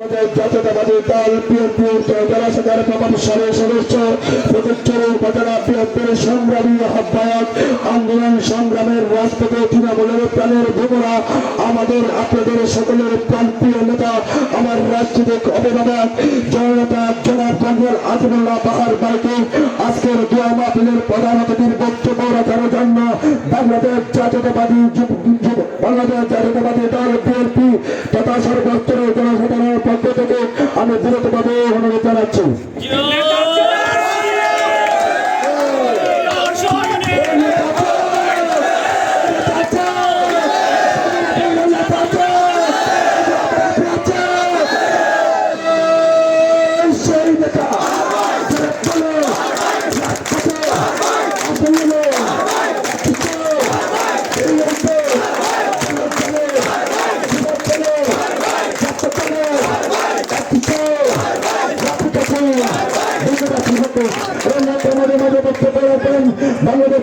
জাতীয়তাবাদী দল বিএনপির জেলা শাখার প্রভাবশালী সদস্য প্রতিচ্ছবি উপজেলা বিএনপির সংগ্রামী আহ্বায়ক, আন্দোলন সংগ্রামের রাজপথে তৃণমূলের প্রাণের ভোগরা আমাদের আপনাদের সকলের প্রান্তীয় নেতা, আমার রাজনৈতিক অভিভাবক জননেতা জনাব জঙ্গল আজিমুল্লাহ পাহাড় বাইকে আজকের দোয়া মাহফিলের প্রধান অতিথির বক্তব্য রাখার জন্য বাংলাদেশ জাতীয়তাবাদী বাংলাদেশ জাতীয়তাবাদী দল বিএনপি তথা সর্বস্তরের জনসাধারণের পক্ষ থেকে আমি বিরতভাবে অনুরোধ জানাচ্ছি সেই নেতা বাংলাদেশ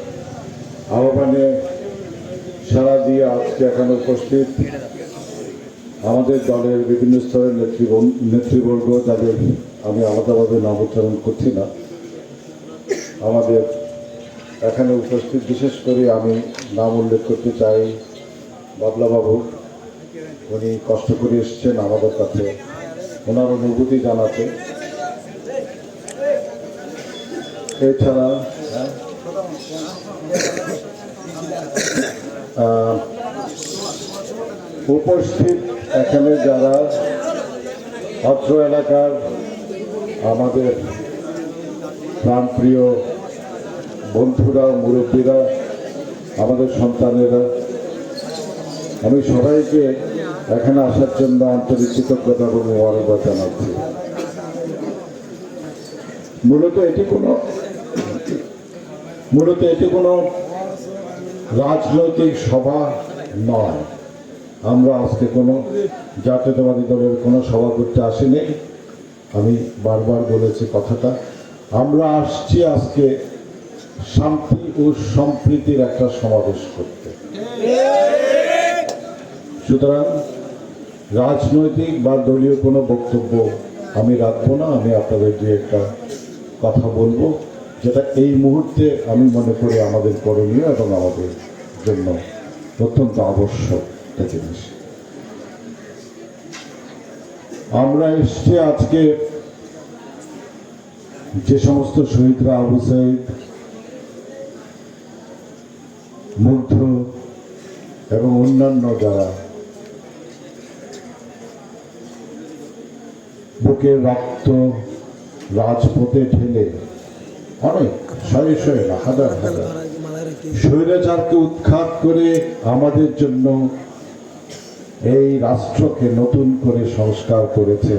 আহ্বানে সারা দিয়ে আজকে এখানে উপস্থিত আমাদের দলের বিভিন্ন স্তরের নেতৃবর্গ যাদের আমি আলাদাভাবে নাম উচ্চারণ করছি না। আমাদের এখানে উপস্থিত, বিশেষ করে আমি নাম উল্লেখ করতে চাই বাবলাবাবু। উনি কষ্ট করে এসছেন আমাদের কাছে। ওনার অনুভূতি জানাতে। এছাড়া উপস্থিত এখানে যারা অত্র এলাকার আমাদের প্রাণপ্রিয় বন্ধুরা, মুরব্বীরা, আমাদের সন্তানেরা, আমি সবাইকে এখানে আসার জন্য আন্তরিক কৃতজ্ঞতা এবং মোবারকবাদ জানাচ্ছি। মূলত এটি কোনো, মূলত এটি কোনো রাজনৈতিক সভা নয়। আমরা আজকে কোনো জাতীয়তাবাদী দলের কোনো সভা করতে আসিনি। আমি বারবার বলেছি কথাটা। আমরা আসছি আজকে শান্তি ও সম্প্রীতির একটা সমাবেশ করতে। সুতরাং রাজনৈতিক বা দলীয় কোনো বক্তব্য আমি রাখব না। আমি আপনাদের যে একটা কথা বলব। যেটা এই মুহূর্তে আমি মনে করি আমাদের করণীয় এবং আমাদের জন্য অত্যন্ত আবশ্যক একটা জিনিস। আমরা এসছি আজকে যে সমস্ত শহীদরা আবু সাইদ, মুগ্ধ এবং অন্যান্য যারা বুকের রক্ত রাজপথে ঢেলে অনেক শয়ে শয়ে না হাজার হাজার। স্বৈরাচারকে উৎখাত করে আমাদের জন্য এই রাষ্ট্রকে নতুন করে সংস্কার করেছে।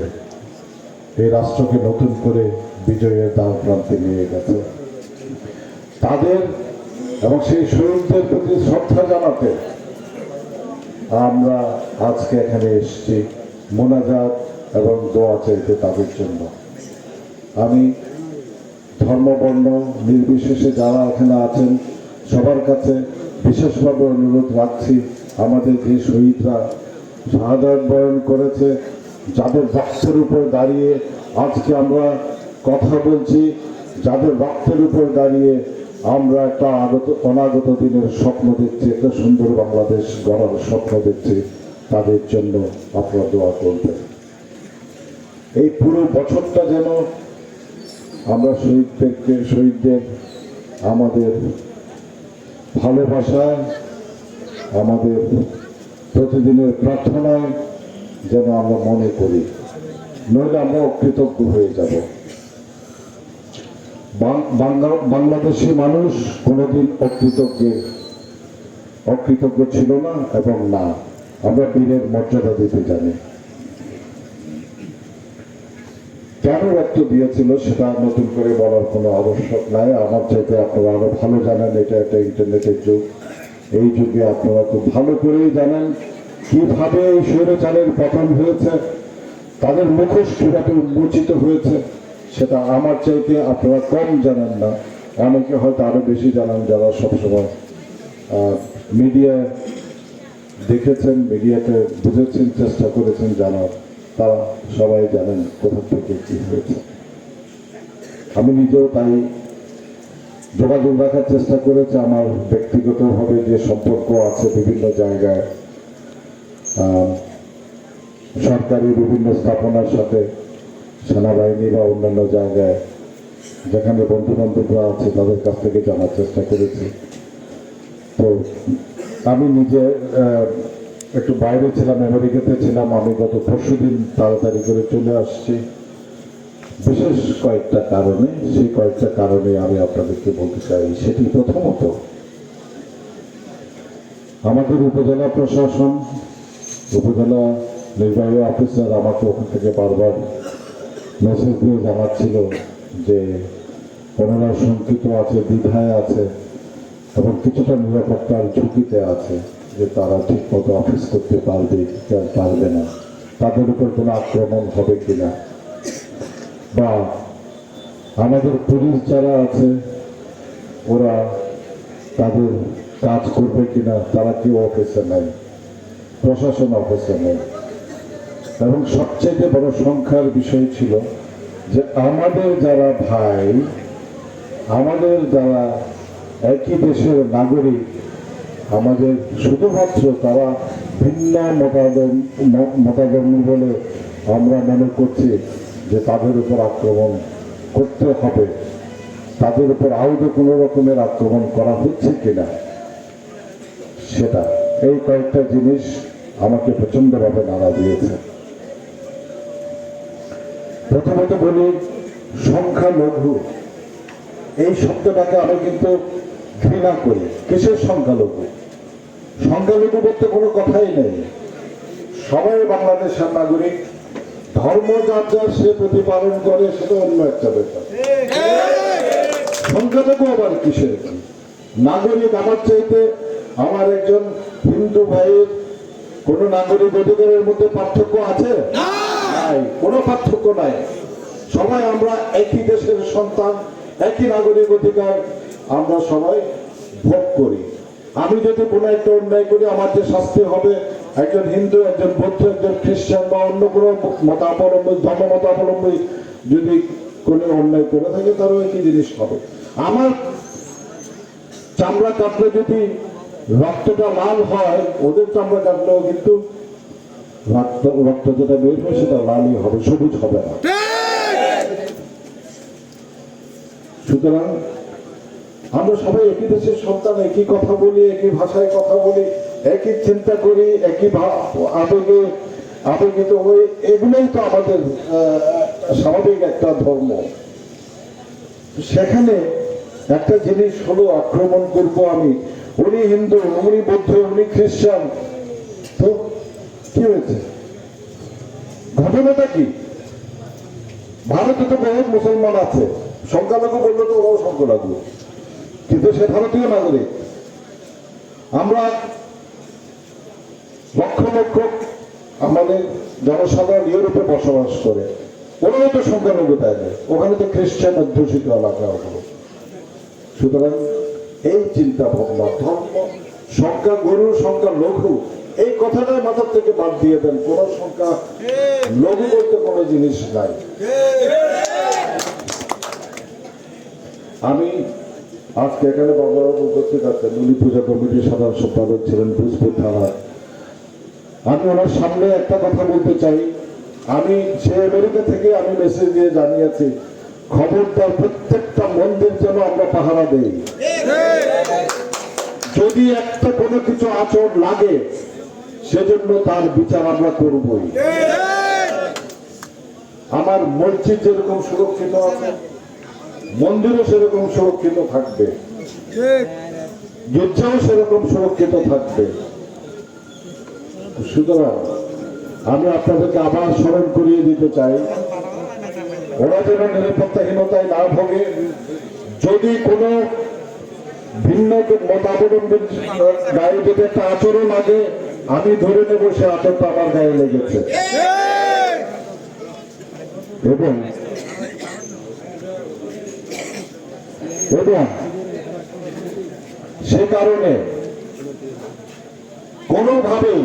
এই রাষ্ট্রকে নতুন করে বিজয়ের দ্বার প্রান্তে নিয়ে গেছে। তাদের এবং সেই শহীদদের প্রতি শ্রদ্ধা জানাতে আমরা আজকে এখানে এসেছি। মোনাজাত এবং দোয়া চাইতে তাদের জন্য। আমি ধর্মবর্ণ, নির্বিশেষে যারা এখানে আছেন, সবার কাছে বিশেষভাবে অনুরোধ রাখছি, আমাদের যে শহীদরা শাহাদাত বরণ করেছে, যাদের রক্তের উপর দাঁড়িয়ে আজকে আমরা কথা বলছি, যাদের রক্তের উপর দাঁড়িয়ে আমরা একটা আগত, অনাগত দিনের স্বপ্ন দেখছি, একটা সুন্দর বাংলাদেশ গড়ার স্বপ্ন দেখছি, তাদের জন্য আপনারা দোয়া করবেন। এই পুরো বছরটা যেন আমরা শহীদদেরকে শহীদদের আমাদের ভালোবাসায় আমাদের প্রতিদিনের প্রার্থনায় যেন আমরা মনে করি। নইলে আমরা অকৃতজ্ঞ হয়ে যাব। বাংলাদেশি মানুষ কোনোদিন অকৃতজ্ঞ অকৃতজ্ঞ ছিল না এবং না। আমরা বীরের মর্যাদা দিতে জানি। কেন রক্ত দিয়েছিল সেটা নতুন করে বলার কোনো আবশ্যক নাই। আমার চাইতে আপনারা আরও ভালো জানেন, এটা একটা ইন্টারনেটের যুগ। এই যুগে আপনারা খুব ভালো করেই জানেন কীভাবে এই স্বৈরাচারের পতন হয়েছে, তাদের মুখোশ কীভাবে উন্মোচিত হয়েছে, সেটা আমার চাইতে আপনারা কম জানেন না। অনেকে হয়তো আরও বেশি জানেন যারা সবসময় মিডিয়া দেখেছেন মিডিয়াতে বুঝেছেন, চেষ্টা করেছেন জানার। তারা সবাই জানেন কোথা থেকে কি হয়েছে। আমি নিজেও তাই যোগাযোগ রাখার চেষ্টা করেছি, আমার ব্যক্তিগতভাবে যে সম্পর্ক আছে বিভিন্ন জায়গায় সরকারি বিভিন্ন স্থাপনার সাথে, সেনাবাহিনী বা অন্যান্য জায়গায়, যেখানে বন্ধু বান্ধবরা আছে, তাদের কাছ থেকে জানার চেষ্টা করেছি। তো আমি নিজে একটু বাইরে ছিলাম, আমেরিকাতে ছিলাম। আমি গত পরশু দিন তাড়াতাড়ি করে চলে আসছি। বিশেষ কয়েকটা কারণে, সেই কয়েকটা কারণে আমি আপনাদেরকে বলতে চাই, সেটি প্রথমত আমাদের উপজেলা প্রশাসন, উপজেলা নির্বাহী অফিসার আমাকে ওখান থেকে বারবার মেসেজ দিয়ে জানাচ্ছিল যে ওনারা শঙ্কিত আছে, দ্বিধায় আছে এবং কিছুটা নিরাপত্তার ঝুঁকিতে আছে। যে তারা ঠিক মতো অফিস করতে পারবে পারবে না, তাদের উপর কোনো আক্রমণ হবে কিনা? বা আমাদের পুলিশ যারা আছে, ওরা তাদের কাজ করবে কিনা, তারা কেউ অফিসে নেই? প্রশাসন অফিসে নেই। এবং সবচেয়ে বড় সংখ্যার বিষয় ছিল যে আমাদের যারা ভাই, আমাদের যারা একই দেশের নাগরিক আমাদের শুধুমাত্র তারা ভিন্ন মতাদম বলে আমরা মনে করছি যে তাদের উপর আক্রমণ করতে হবে। তাদের উপর আদৌ কোনো রকমের আক্রমণ করা হচ্ছে কিনা, সেটা এই কয়েকটা জিনিস আমাকে প্রচন্ডভাবে নাড়া দিয়েছে। প্রথমত বলি, সংখ্যালঘু। এই শব্দটাকে আমি কিন্তু ঘৃণা করি। কিসের সংখ্যালঘু? সংখ্যালঘু বলতে কোনো কথাই নেই। সবাই বাংলাদেশের নাগরিক ধর্ম যার যার সে প্রতিপালন করে সেটা অন্য একটা ব্যাপার। সংখ্যালঘু আবার কিসের? নাগরিক আমার চাইতে আমার একজন হিন্দু ভাইয়ের কোন নাগরিক অধিকারের মধ্যে পার্থক্য আছে? নাই কোনো পার্থক্য নাই। সবাই আমরা একই দেশের সন্তান একই নাগরিক অধিকার আমরা সবাই ভোগ করি। আমি যদি কোনো একটা অন্যায় করি আমার যে শাস্তি হবে একজন হিন্দু একজন বৌদ্ধ একজন খ্রিস্টান বা অন্য কোনো মতাবলম্বী ধর্ম মতাবলম্বী যদি কোনো অন্যায় করে থাকে তারও একই জিনিস হবে। আমার চামড়া কাটলে যদি রক্তটা লাল হয় ওদের চামড়া কাটলেও কিন্তু রক্ত রক্ত যেটা বের হবে সেটা লালই হবে সবুজ হবে না। সুতরাং আমরা সবাই একই দেশের সন্তান, একই কথা বলি, একই ভাষায় কথা বলি, একই চিন্তা করি, একই আবেগে, আবেগিত হই। এগুলোই তো আমাদের স্বাভাবিক একটা ধর্ম। সেখানে একটা জিনিস হলো আক্রমণ করব আমি। উনি হিন্দু, উনি বৌদ্ধ, উনি খ্রিস্টান। তো কি হয়েছে? ঘটনাটা কি? ভারতে তো বহুত মুসলমান আছে। সংখ্যালঘু বললে তো ওরাও সংখ্যালঘু। কিন্তু সে ভারতীয় নাগরিক। আমরা লক্ষ লক্ষ আমাদের জনসাধারণ ইউরোপে বসবাস করে। ওরাও তো সংখ্যালঘু না। ওখানে তো খ্রিস্টান অধ্যুষিত এলাকা ওগুলো। সুতরাং এই চিন্তা ভাবনা ধর্ম, সংখ্যা গরু, সংখ্যা লঘু, এই কথাটাই মাথার থেকে বাদ দিয়ে দেন। কোন সংখ্যা লঘু বলতে কোনো জিনিস নাই। আমি আজকে এখানে বাবাবাবু উপস্থিত আছেন উনি পূজা কমিটির সাধারণ সম্পাদক ছিলেন ভোজপুর থানার আমি ওনার সামনে একটা কথা বলতে চাই। আমি সে আমেরিকা থেকে আমি মেসেজ দিয়ে জানিয়েছি, খবরদার প্রত্যেকটা মন্দির যেন আমরা পাহারা দেই। যদি একটা কোনো কিছু আচরণ লাগে, সেজন্য তার বিচার আমরা করবই। আমার মসজিদ যেরকম সুরক্ষিত আছে মন্দিরও সেরকম সুরক্ষিত থাকবে। গির্জাও সেরকম সুরক্ষিত থাকবে। সুতরাং আমি আপনাদেরকে আবার স্মরণ করিয়ে দিতে চাই। ওরা যেন নিরাপত্তাহীনতায় না ভোগে। যদি কোনো ভিন্ন মতাবলম্বীর গায়ে যদি একটা আচরণ আগে আমি ধরে নেব সে আচরণটা আমার গায়ে লেগেছে। এবং এবং সে কারণে কোনোভাবেই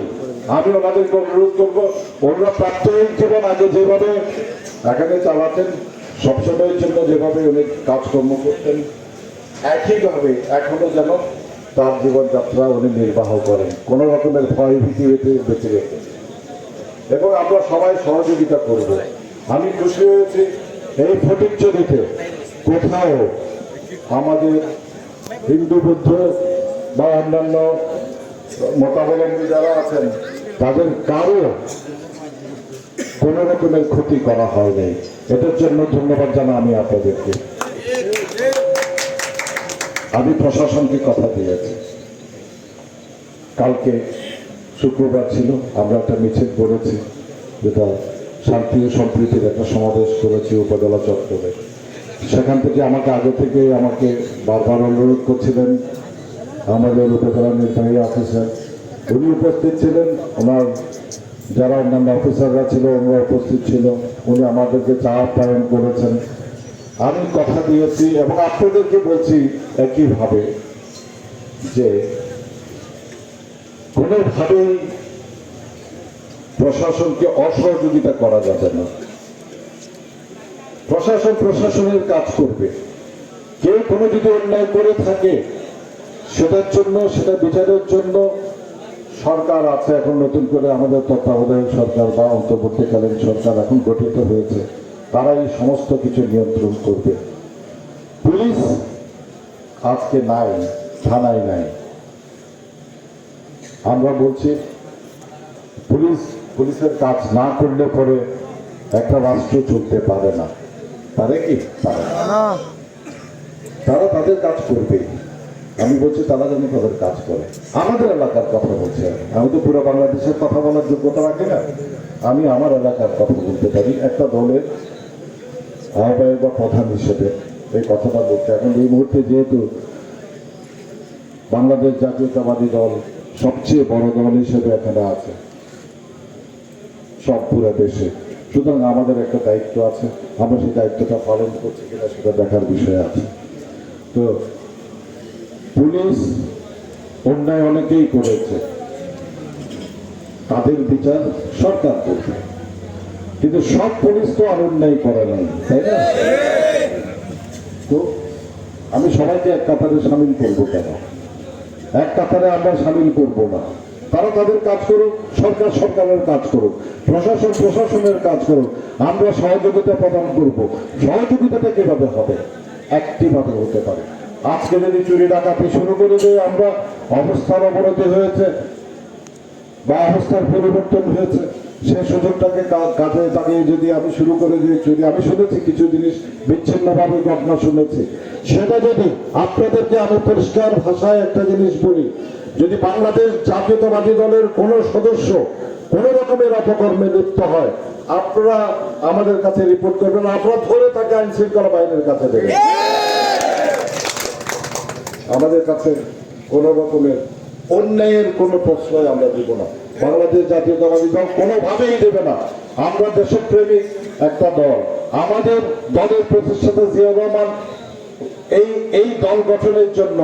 আমি ওনাদেরকে অনুরোধ করব, ওনারা প্রাত্যহিক জীবন আগে যেভাবে এখানে চালাতেন, সবসময়ের জন্য যেভাবে উনি কাজকর্ম করতেন, একইভাবে এখনও যেন তার জীবনযাত্রা উনি নির্বাহ করেন, কোনো রকমের ভয় ভীতি বেঁচে রেখে এবং আমরা সবাই সহযোগিতা করব। আমি খুশি হয়েছি এই ফটিকচুরিতে কোথাও আমাদের হিন্দু, বুদ্ধ বা অন্যান্য মতাবলম্বী যারা আছেন, তাদের কারও কোনো রকমের ক্ষতি করা হয়নি এটার জন্য ধন্যবাদ জানা আমি আপনাদেরকে। আমি প্রশাসনকে কথা দিয়েছি। কালকে শুক্রবার ছিল, আমরা একটা মিছিল করেছি, যেটা শান্তি ও সম্প্রীতির একটা সমাবেশ করেছি উপজেলা চত্বরে। সেখান থেকে আমাকে আগে থেকে আমাকে বারবার অনুরোধ করছিলেন। আমাদের উপজেলা নির্বাহী অফিসার উনি উপস্থিত ছিলেন। ওনার যারা অন্যান্য অফিসাররা ছিল, ওনারা উপস্থিত ছিল। উনি আমাদেরকে চা আপ্যায়ন করেছেন। আমি কথা দিয়েছি এবং আপনাদেরকে বলছি একইভাবে যে কোনোভাবেই প্রশাসনকে অসহযোগিতা করা যাবে না। প্রশাসন প্রশাসনের কাজ করবে। কেউ কোনো যদি অন্যায় করে থাকে, সেটার জন্য, সেটা বিচারের জন্য সরকার আছে, এখন নতুন করে আমাদের তত্ত্বাবধায়ক সরকার বা অন্তর্বর্তীকালীন সরকার এখন গঠিত হয়েছে তারা এই সমস্ত কিছু নিয়ন্ত্রণ করবে। পুলিশ আজকে নাই, থানায় নাই। আমরা বলছি, পুলিশ, পুলিশের কাজ না করলে পরে একটা রাষ্ট্র চলতে পারে না। পারে কি? পারে তারা তাদের কাজ করবে। আমি বলছি তারা যেন তাদের কাজ করে। আমাদের এলাকার কথা বলছি আমি। আমি তো পুরো বাংলাদেশের কথা বলার যোগ্যতা রাখি না। আমি আমার এলাকার কথা বলতে পারি। একটা দলের আহ্বায়ক বা প্রধান হিসেবে এই কথাটা বলতে এখন এই মুহূর্তে যেহেতু বাংলাদেশ জাতীয়তাবাদী দল সবচেয়ে বড় দল হিসেবে এখানে আছে। সব পুরো দেশে। সুতরাং আমাদের একটা দায়িত্ব আছে। আমরা সেই দায়িত্বটা পালন করছি কিনা সেটা দেখার বিষয় আছে। তো পুলিশ অন্যায় অনেকেই করেছে। তাদের বিচার সরকার করবে কিন্তু সব পুলিশ তো আর অন্যায় করে নাই, তাই না? তো আমি সবাইকে এক কাতারে সামিল করব কেন? এক কাতারে আমরা সামিল করব না। তারা তাদের কাজ করুক, সরকার সরকারের কাজ করুক, প্রশাসন প্রশাসনের কাজ করুক, আমরা সহযোগিতা প্রদান করব। সহযোগিতাটা কীভাবে হবে? একটিভাবে হতে পারে। আজকে যদি চুরি ডাকাতি শুরু করে দেয়, আমরা অবস্থার অবনতি হয়েছে বা অবস্থার পরিবর্তন হয়েছে সেই সুযোগটাকে কাজে লাগিয়ে যদি আমি শুরু করে দিই চুরি আমি শুনেছি কিছু জিনিস বিচ্ছিন্নভাবে ঘটনা শুনেছি, সেটা যদি আপনাদেরকে আমি পরিষ্কার ভাষায় একটা জিনিস বলি যদি বাংলাদেশ জাতীয়তাবাদী দলের কোন সদস্য কোন রকমের অপকর্মে লিপ্ত হয়, আপনারা আমাদের কাছে রিপোর্ট করবেন আপনারা ধরে তাকে আইন শৃঙ্খলা বাহিনীর কাছে দেবেন আমাদের কাছে কোন রকমের অন্যায়ের কোনো প্রশ্রয় আমরা দিব না। বাংলাদেশ জাতীয়তাবাদী দল কোনোভাবেই দেবে না। আমরা দেশপ্রেমিক একটা দল। আমাদের দলের প্রতিষ্ঠাতা জিয়া রহমান এই এই দল গঠনের জন্য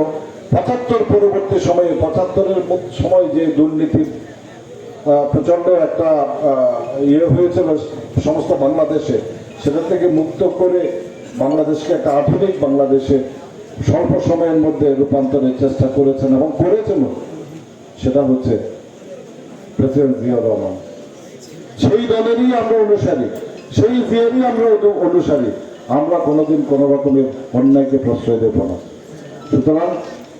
পঁচাত্তর পরবর্তী সময়ে পঁচাত্তরের সময় যে দুর্নীতির আহ, প্রচণ্ড একটা ইয়ে হয়েছিল সমস্ত বাংলাদেশে সেটা থেকে মুক্ত করে বাংলাদেশকে একটা আধুনিক বাংলাদেশে স্বল্প সময়ের মধ্যে রূপান্তরের চেষ্টা করেছেন এবং করেছেন। সেটা হচ্ছে প্রেসিডেন্ট জিয়া রহমান। সেই দলেরই আমরা অনুসারী সেই জিয়ারই আমরা অনু- অনুসারী। আমরা কোনোদিন কোনো রকমের অন্যায়কে প্রশ্রয় দেব না। সুতরাং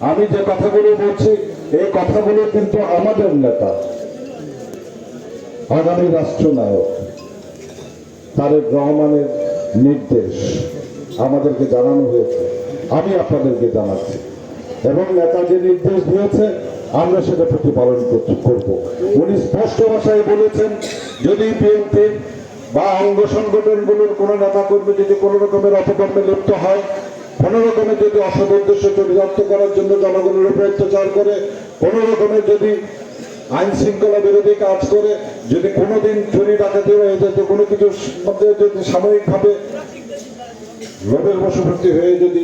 আমি যে কথাগুলো বলছি, এই কথাগুলো কিন্তু আমাদের নেতা, আগামী রাষ্ট্রনায়ক, তারেক রহমানের নির্দেশ আমাদেরকে জানানো হয়েছে। আমি আপনাদেরকে জানাচ্ছি। এবং নেতা যে নির্দেশ দিয়েছে, আমরা সেটা প্রতিপালন করব। উনি স্পষ্ট ভাষায় বলেছেন, যদি বিএনপি বা অঙ্গ সংগঠনগুলোর কোনো নেতা কর্মী যদি কোনো রকমের অপকর্মে লিপ্ত হয় কোনো রকমের যদি অসৎ উদ্দেশ্য চরিতার্থ করার জন্য জনগণের উপরে অত্যাচার করে, কোনো রকমের যদি আইন শৃঙ্খলা বিরোধী কাজ করে, যদি কোনোদিন চুরি ডাকাতি হয়ে যেত, কোনো কিছুর মধ্যে যদি সাময়িকভাবে লোভের বশবর্তী হয়ে যদি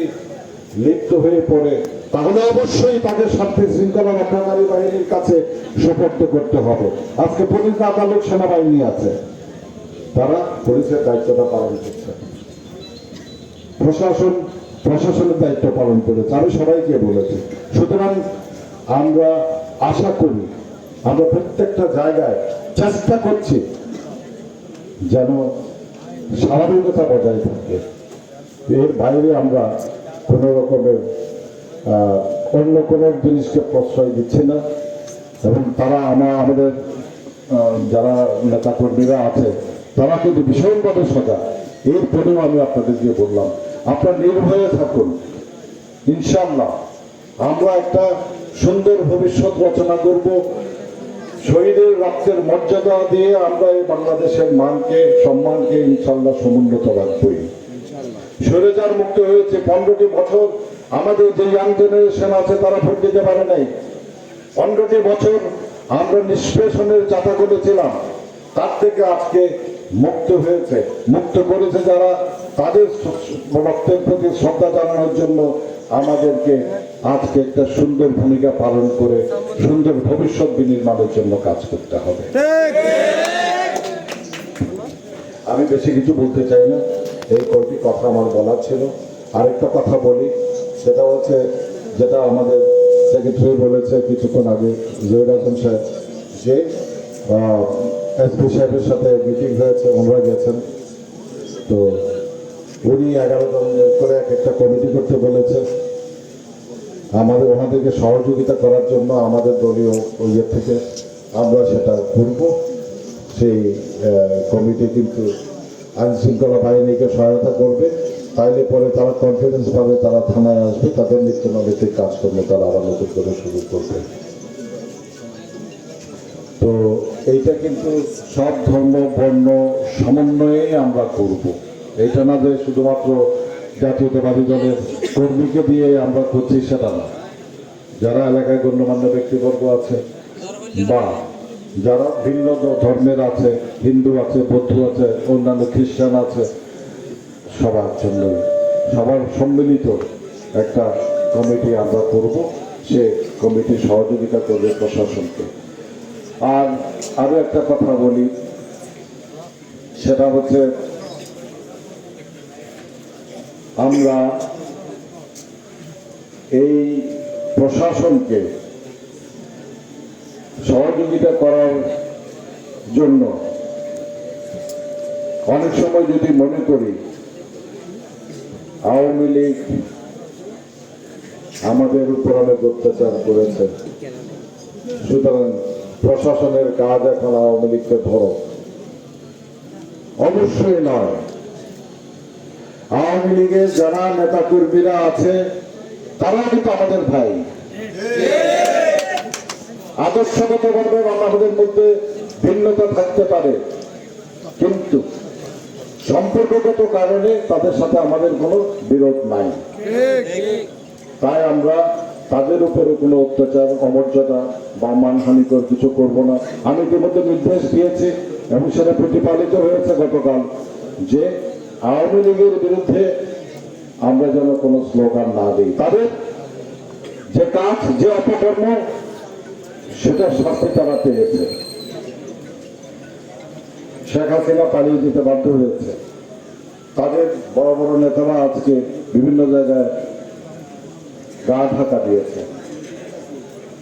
লিপ্ত হয়ে পড়ে, তাহলে অবশ্যই তাদের শান্তি শৃঙ্খলা রক্ষাকারী বাহিনীর কাছে সুপর্দ করতে হবে। আজকে পুলিশ আদালত সেনাবাহিনী আছে। তারা পুলিশের দায়িত্বটা পালন করছে। প্রশাসন প্রশাসনের দায়িত্ব পালন করেছে, আমি সবাইকে বলেছি। সুতরাং আমরা আশা করি, আমরা প্রত্যেকটা জায়গায় চেষ্টা করছি যেন স্বাভাবিকতা বজায় থাকে। এর বাইরে আমরা কোনো রকমের অন্য কোনো জিনিসকে প্রশ্রয় দিচ্ছি না। এবং তারা আমার, আমাদের যারা নেতাকর্মীরা আছে, তারা কিন্তু ভীষণভাবে সজাগ। এরপরেও আমি আপনাদেরকে বললাম আপনারা নির্ভয়ে থাকুন। ইনশাল্লাহ আমরা একটা সুন্দর ভবিষ্যৎ রচনা করব। শহীদের রক্তের মর্যাদা দিয়ে আমরা এই বাংলাদেশের মানকে, সম্মানকে ইনশাল্লাহ সমুন্নত রাখবই। স্বৈরাচার মুক্ত হয়েছে পনেরোটি বছর। আমাদের যে ইয়াং জেনারেশন আছে, তারা ভোট দিতে পারে নাই। পনেরোটি বছর আমরা নিষ্পেষণের যাতা করেছিলাম। তার থেকে আজকে মুক্ত হয়েছে। মুক্ত করেছে যারা তাদের রক্তের প্রতি শ্রদ্ধা জানানোর জন্য আমাদেরকে আজকে একটা সুন্দর ভূমিকা পালন করে সুন্দর ভবিষ্যৎ বিনির্মাণের জন্য কাজ করতে হবে। আমি বেশি কিছু বলতে চাই না। এই কয়টি কথা আমার বলার ছিল। আরেকটা কথা বলি সেটা হচ্ছে যেটা আমাদের সেক্রেটারি বলেছে কিছুক্ষণ আগে জহির হাসান সাহেব যে এসপি সাহেবের সাথে মিটিং হয়েছে ওনারা গেছেন। তো উনি এগারো জন করে এক একটা কমিটি করতে বলেছে আমাদের, ওনাদেরকে সহযোগিতা করার জন্য আমাদের দলীয় ইয়ে থেকে আমরা সেটা করব। সেই কমিটি কিন্তু আইন শৃঙ্খলা বাহিনীকে সহায়তা করবে। তাইলে পরে তারা কনফিডেন্স পাবে, তারা থানায় আসবে, তাদের নিত্য নৈতিক কাজকর্ম তারা আবার নতুন করে শুরু করবে। তো এইটা কিন্তু সব ধর্ম, বর্ণ, সমন্বয়ে আমরা করব। এইটা না যে শুধুমাত্র জাতীয়তাবাদী দলের কর্মীকে দিয়ে আমরা করছি, সেটা না। যারা এলাকায় গণ্যমান্য ব্যক্তিবর্গ আছে বা যারা ভিন্ন ধর্মের আছে, হিন্দু আছে, বৌদ্ধ আছে, অন্যান্য খ্রিস্টান আছে, সবার জন্য সবার সম্মিলিত একটা কমিটি আমরা করব। সে কমিটি সহযোগিতা করবে প্রশাসনকে। আর আরও একটা কথা বলি, সেটা হচ্ছে আমরা এই প্রশাসনকে সহযোগিতা করার জন্য অনেক সময় যদি মনে করি, আওয়ামী লীগ আমাদের উপর অনেক অত্যাচার করেছে, সুতরাং প্রশাসনের কাজ এখন আওয়ামী লীগকে ধরো। অবশ্যই নয়। আওয়ামী লীগের যারা নেতা কর্মীরা আছে তারা কিন্তু আমাদের ভাই। আদর্শগতভাবে আমাদের মধ্যে ভিন্নতা থাকতে পারে। কিন্তু সম্পর্কগত কারণে তাদের সাথে আমাদের কোনো বিরোধ নাই। তাই আমরা তাদের উপরে কোনো অত্যাচার, অমর্যাদা বা মানহানিকর কিছু করব না। আমি ইতিমধ্যে নির্দেশ দিয়েছি এবং সেটা প্রতিপালিত হয়েছে গতকাল যে আওয়ামী লীগের বিরুদ্ধে আমরা যেন কোনো স্লোগান না দিই। তাদের যে কাজ যে অপকর্ম, সেটা শাস্তি তারা পেয়েছে। শেখ হাসিনা পালিয়ে যেতে বাধ্য হয়েছে। তাদের বড় বড় নেতারা আজকে বিভিন্ন জায়গায় গা ঢাকা দিয়েছে।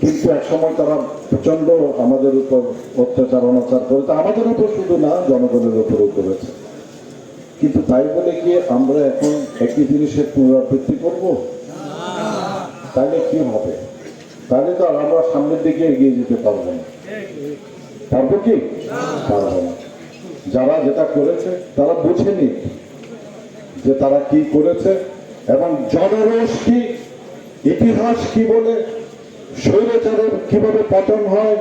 কিন্তু একসময় তারা প্রচণ্ড আমাদের উপর অত্যাচার, অনাচার করেছে। আমাদের উপর শুধু না, জনগণের উপরও করেছে কিন্তু তাই বলে কি আমরা এখন একই জিনিসের পুনরাবৃত্তি করব? তাহলে কি হবে? তাহলে তো আর আমরা সামনের দিকে এগিয়ে যেতে পারব না। পারব কি? পারব না। যারা যেটা করেছে, তারা বুঝেনি যে তারা কি করেছে এবং জনরোষ কি, ইতিহাস কি বলে, স্বৈরাচারের কীভাবে পতন হয়,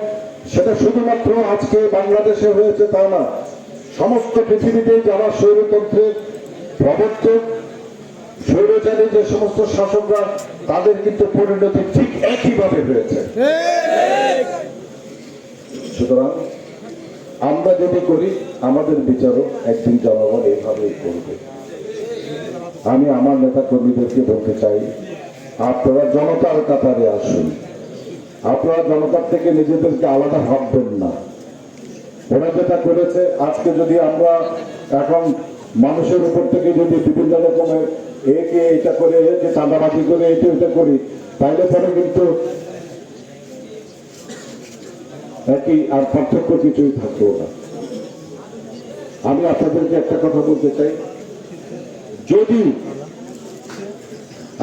সেটা শুধুমাত্র আজকে বাংলাদেশে হয়েছে তা না। সমস্ত পৃথিবীতে যারা স্বৈরতন্ত্রের প্রবর্তক, স্বৈরচারী যে সমস্ত শাসকরা, তাদের কিন্তু পরিণতি ঠিক একইভাবে হয়েছে। সুতরাং আমরা যদি করি, আমাদের বিচারও একদিন জনগণ এইভাবেই করবে। আমি আমার নেতা কর্মীদেরকে বলতে চাই, আপনারা জনতার কাতারে আসুন। আপনারা জনতার থেকে নিজেদেরকে আলাদা ভাববেন না। ওরা যেটা করেছে, আজকে যদি আমরা এখন মানুষের উপর থেকে যদি বিভিন্ন রকমের একে এটা করে, যে চাঁদাবাজি করে এটা এটা করি, তাইলে পরে কিন্তু একই আর পার্থক্য কিছুই থাকল না। আমি আপনাদেরকে একটা কথা বলতে চাই। যদি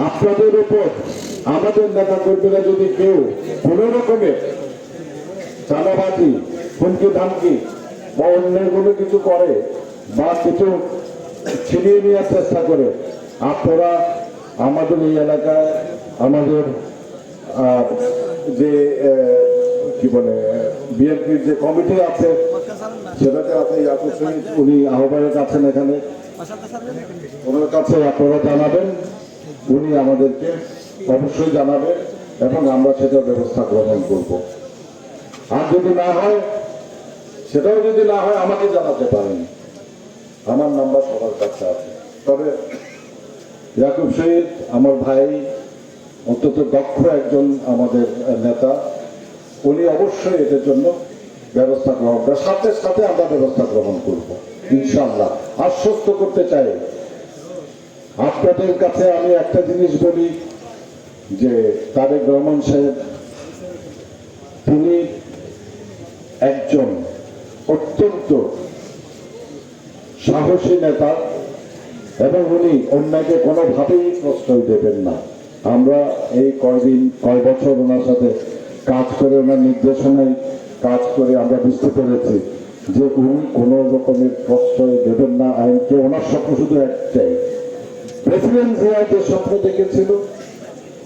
আপনাদের উপর, আমাদের নেতা কর্মীরা যদি কেউ কোন রকমের চাঁদাবাজি হুমকি ধামকি বা অন্য কোনো কিছু করে? বা কিছু ছিনিয়ে নেওয়ার চেষ্টা করে? আপনারা আমাদের এই এলাকায় আমাদের যে কি বলে, বিএনপির যে কমিটি আছে, সেটাতে আছে উনি আহ্বায়ক আছেন এখানে। ওনার কাছে আপনারা জানাবেন, উনি আমাদেরকে অবশ্যই জানাবেন, এবং আমরা সেটার ব্যবস্থা গ্রহণ করব। আর যদি না হয় সেটাও যদি না হয় আমাকে জানাতে পারেন। আমার নাম্বার সবার কাছে আছে। তবে ইয়াকুব শহীদ, আমার ভাই, অত্যন্ত দক্ষ একজন আমাদের নেতা, উনি অবশ্যই এটার জন্য ব্যবস্থা গ্রহণ করে সাথে সাথে আমরা ব্যবস্থা গ্রহণ করব ইনশাল্লাহ আশ্বস্ত করতে চাই। আপনাদের কাছে আমি একটা জিনিস বলি, যে তারেক রহমান সাহেব তিনি একজন অত্যন্ত সাহসী নেতা এবং উনি অন্যকে কোনোভাবেই প্রশ্রয় দেবেন না। আমরা এই কয়দিন, কয় বছর ওনার সাথে কাজ করে, ওনার নির্দেশনায় কাজ করে আমরা বুঝতে পেরেছি যে উনি কোনো রকমের প্রশ্রয় দেবেন না। আইনকে ওনার স্বপ্ন শুধু একটাই। প্রেসিডেন্ট জিয়া যে স্বপ্ন দেখেছিল,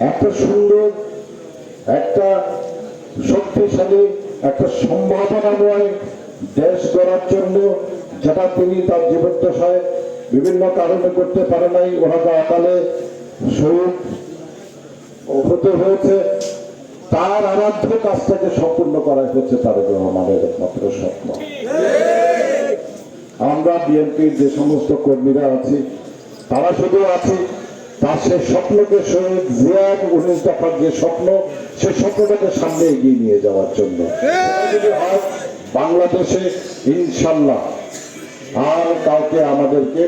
একটা সুন্দর, একটা শক্তিশালী, একটা সম্ভাবনাময় দেশ গড়ার জন্য যেটা তিনি তার জীবদ্দশায় বিভিন্ন কারণে করতে পারে নাই ওনাকে অকালে হতে হয়েছে। তার আরাধ্য কাজটাকে সম্পূর্ণ করা হচ্ছে তারেক রহমানের একমাত্র স্বপ্ন। আমরা বিএনপির যে সমস্ত কর্মীরা আছি, তারা শুধু আছি, তার সে স্বপ্নকে শহীদ জিয়ার উনিশ দফার যে স্বপ্ন, সে স্বপ্নটাকে সামনে এগিয়ে নিয়ে যাওয়ার জন্য। বাংলাদেশে ইনশাল্লাহ আর কাউকে আমাদেরকে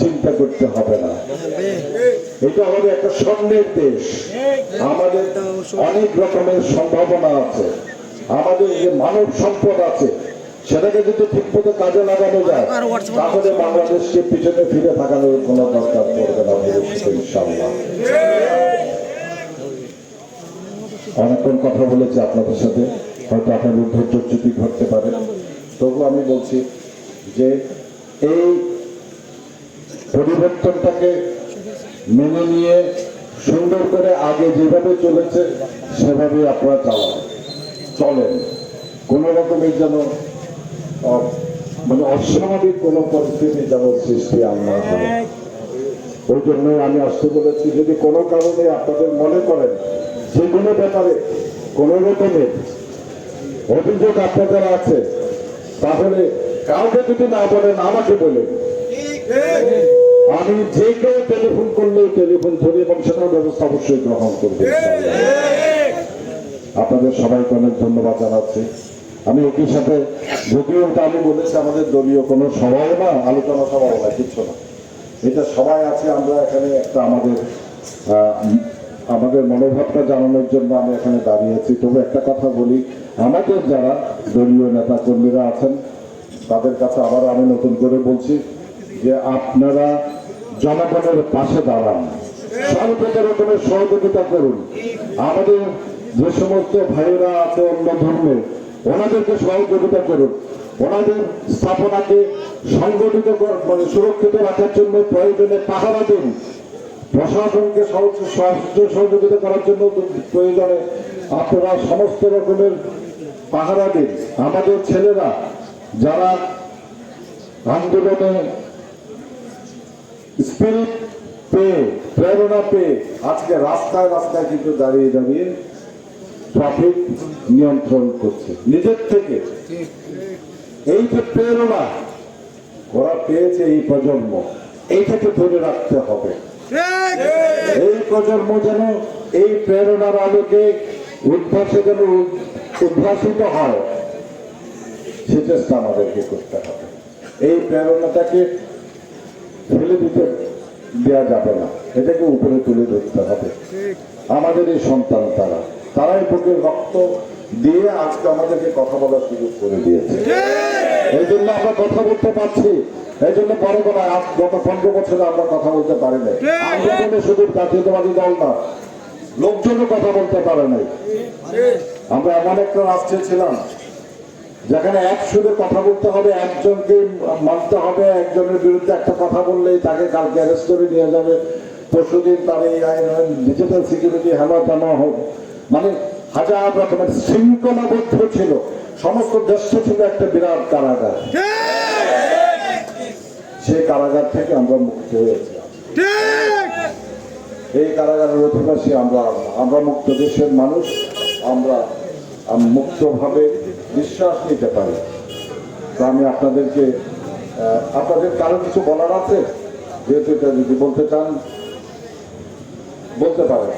চিন্তা করতে হবে না। এটা আমাদের একটা স্বর্ণের দেশ। আমাদের অনেক রকমের সম্ভাবনা আছে। আমাদের যে মানব সম্পদ আছে, সেটাকে যদি ঠিক মতো কাজে লাগানো যায়, তাহলে বাংলাদেশকে পিছনে ফিরে থাকানোর কোনো দরকার পড়বে না অনেকক্ষণ কথা বলেছি আপনাদের সাথে, হয়তো আপনাদের ধৈর্যচ্যুতি ঘটতে পারে। তবু আমি বলছি যে এই পরিবর্তনটাকে মেনে নিয়ে সুন্দর করে আগে যেভাবে চলেছে সেভাবে আপনারা চালান চলেন। কোনো রকমের যেন মানে অস্বাভাবিক কোনো পরিস্থিতি যেন সৃষ্টি আমরা ওই জন্য আমি আসতে বলেছি, যদি কোনো কারণে আপনাদের মনে করেন যে কোনো ব্যাপারে, কোনো রকমের অভিযোগ আপনাদের আছে, তাহলে কাউকে যদি না বলেন আমাকে বলে। আমি যে কেউ টেলিফোন করলেও টেলিফোন ধরি এবং সেটার ব্যবস্থা অবশ্যই গ্রহণ করবে। আপনাদের সবাইকে অনেক ধন্যবাদ জানাচ্ছি। আমি একই সাথে যদিও আমি বলেছি, আমাদের দলীয় কোনো সভাও না, আলোচনা সভাও না, কিচ্ছু না। এটা সবাই আছে, আমরা এখানে একটা আমাদের আমাদের মনোভাবটা জানানোর জন্য আমি এখানে দাঁড়িয়েছি। তবে একটা কথা বলি, আমাদের যারা দলীয় নেতা কর্মীরা আছেন তাদের কাছে আবার আমি নতুন করে বলছি যে আপনারা জনগণের পাশে দাঁড়ান। সর্বপ্রকার রকমের সহযোগিতা করুন। আমাদের যে সমস্ত ভাইয়েরা আছে অন্য ধর্মে, ওনাদেরকে সহযোগিতা করুন। ওনাদের স্থাপনাকে সংগঠিত মানে সুরক্ষিত রাখার জন্য প্রয়োজনে পাহারা দিন। প্রশাসনকে সাহায্য সহযোগিতা করার জন্য প্রয়োজনে আপনারা সমস্ত রকমের পাহারা দিন। আমাদের ছেলেরা যারা আন্দোলনে স্পিরিট পেয়ে প্রেরণা পেয়ে আজকে রাস্তায় রাস্তায় কিন্তু দাঁড়িয়ে দাঁড়িয়ে ট্রাফিক নিয়ন্ত্রণ করছে। নিজের থেকে। এই যে প্রেরণা ওরা পেয়েছে এই প্রজন্ম, এইটাকে ধরে রাখতে হবে। এই প্রজন্ম যেন এই প্রেরণার আলোকে উদ্ভাসে যেন উদ্ভাসিত হয়। সে চেষ্টা আমাদেরকে করতে হবে। এই প্রেরণাটাকে ফেলে দিতে দেওয়া যাবে না। এটাকে উপরে তুলে ধরতে হবে। আমাদের এই সন্তান তারা, তারাই বুকে রক্ত দিয়ে আজকে আমাদেরকে কথা বলার সুযোগ করে দিয়েছে। এই জন্য আমরা কথা বলতে পারছি। এই জন্য আজ গত পনেরো বছরে আমরা কথা বলতে পারি নাই। শুধু জাতীয়তাবাদী দল না, লোকজনও কথা বলতে পারে নাই। আমরা এমন একটা রাষ্ট্রে ছিলাম যেখানে এক কথা বলতে হবে, একজনকে মানতে হবে, একজনের বিরুদ্ধে একটা কথা বললেই তাকে কালকে অ্যারেস্ট করে নিয়ে যাবে। পরশুদিন তার এই ডিজিটাল সিকিউরিটি হেমা তেমা হোক। মানে হাজার রকমের শৃঙ্খলাবদ্ধ ছিল। সমস্ত দেশে ছিল একটা বিরাট কারাগার। সেই কারাগার থেকে আমরা মুক্ত হয়েছি। এই কারাগারের অধিবাসী আমরা আমরা মুক্ত দেশের মানুষ। আমরা আম- মুক্তভাবে নিঃশ্বাস নিতে পারি। তো আমি আপনাদেরকে আপনাদের কারও কিছু বলার আছে? যেহেতু এটা যদি বলতে চান, বলতে পারেন।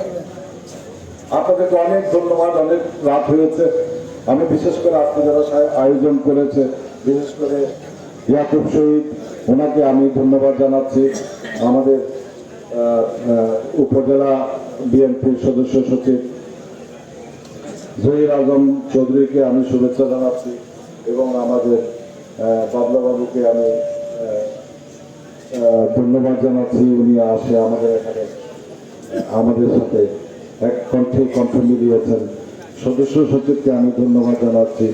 আপনাদেরকে অনেক ধন্যবাদ, অনেক রাত হয়েছে। আমি বিশেষ করে আজকে যারা আয়োজন করেছে, বিশেষ করে ইয়াকুব শহীদ, ওনাকে আমি ধন্যবাদ জানাচ্ছি। আমাদের উপজেলা বিএনপির সদস্য সচিব জহির আজম চৌধুরীকে আমি শুভেচ্ছা জানাচ্ছি এবং আমাদের আহ, বাবলা বাবুকে আমি ধন্যবাদ জানাচ্ছি উনি আসে আমাদের এখানে আমাদের সাথে এক কণ্ঠে কণ্ঠ মিলিয়েছেন সদস্য সচিবকে আমি ধন্যবাদ জানাচ্ছি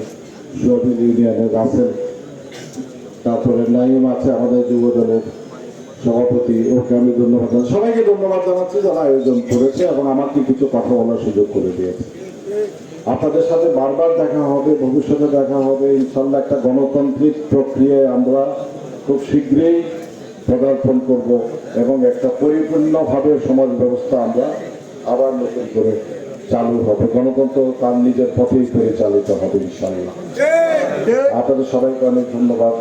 সোয়াবিল ইউনিয়নের রাসেল। তারপরে নাইম আছে আমাদের যুব দলের সভাপতি ওকে আমি ধন্যবাদ জানাচ্ছি। সবাইকে ধন্যবাদ জানাচ্ছি যারা আয়োজন করেছে এবং আমাকে কিছু কথা বলার সুযোগ করে দিয়েছে। আপনাদের সাথে বারবার দেখা হবে, ভবিষ্যতে দেখা হবে। ইনশাল্লাহ একটা গণতান্ত্রিক প্রক্রিয়ায় আমরা খুব শীঘ্রই পদার্পণ করব এবং একটা পরিপূর্ণভাবে সমাজ ব্যবস্থা আমরা আবার নতুন করে চালু হবে। গণতন্ত্র তার নিজের পথেই পরিচালিত হবে ইনশাল্লাহ আপনাদের সবাইকে অনেক ধন্যবাদ।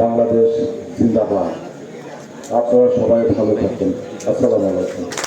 বাংলাদেশ জিন্দাবাদ। আপনারা সবাই ভালো থাকেন আসসালামু আলাইকুম।